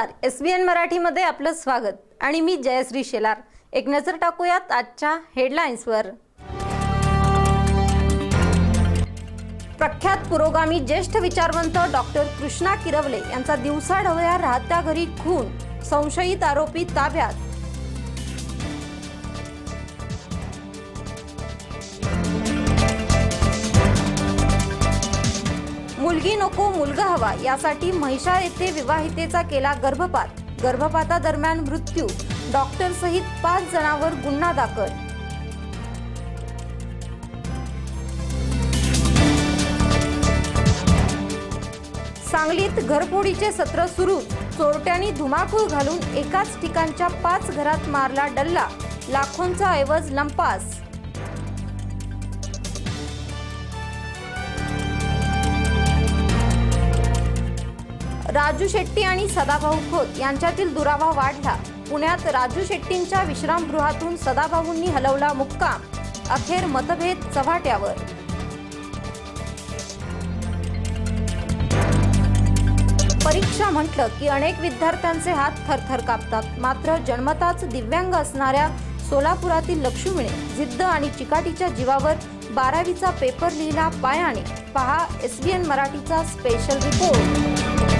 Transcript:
नमस्कार. S B N मराठीमध्ये आपलं स्वागत. आणि मी जयश्री शेलार. एक नजर टाकूयात आजच्या हेडलाईन्सवर. प्रख्यात पुरोगामी ज्येष्ठ विचारवंत डॉक्टर कृष्णा किरवले यांचा दिवसाढवळ्या राहत्या घरी खून संशयित आरोपी ताब्यात. मुलगी नको मुलगा हवा यासाठी महिषा येथे विवाहितेचा केला गर्भपात. गर्भपातादरम्यान मृत्यू. डॉक्टर सहित पाच जणांवर गुन्हा दाखल. सांगलीत घरफोडीचे सत्र सुरू. चोरट्यांनी धुमाकूळ घालून एकाच ठिकाणच्या पाच घरात मारला डल्ला. लाखोंचा ऐवज लंपास. राजू शेट्टी आणि सदाभाऊ खोत यांच्यातील दुरावा वाढला. पुण्यात राजू शेट्टींच्या विश्रामगृहातून सदाभाऊंनी हलवला मुक्काम. अखेर मतभेद चव्हाट्यावर. परीक्षा म्हटलं की अनेक विद्यार्थ्यांचे हात थरथर कापतात. मात्र जन्मताच दिव्यांग असणाऱ्या सोलापुरातील लक्ष्मीने जिद्द आणि चिकाटीच्या जीवावर बारावीचा पेपर लिहिला पायाने. पहा एस बी एन मराठीचा स्पेशल रिपोर्ट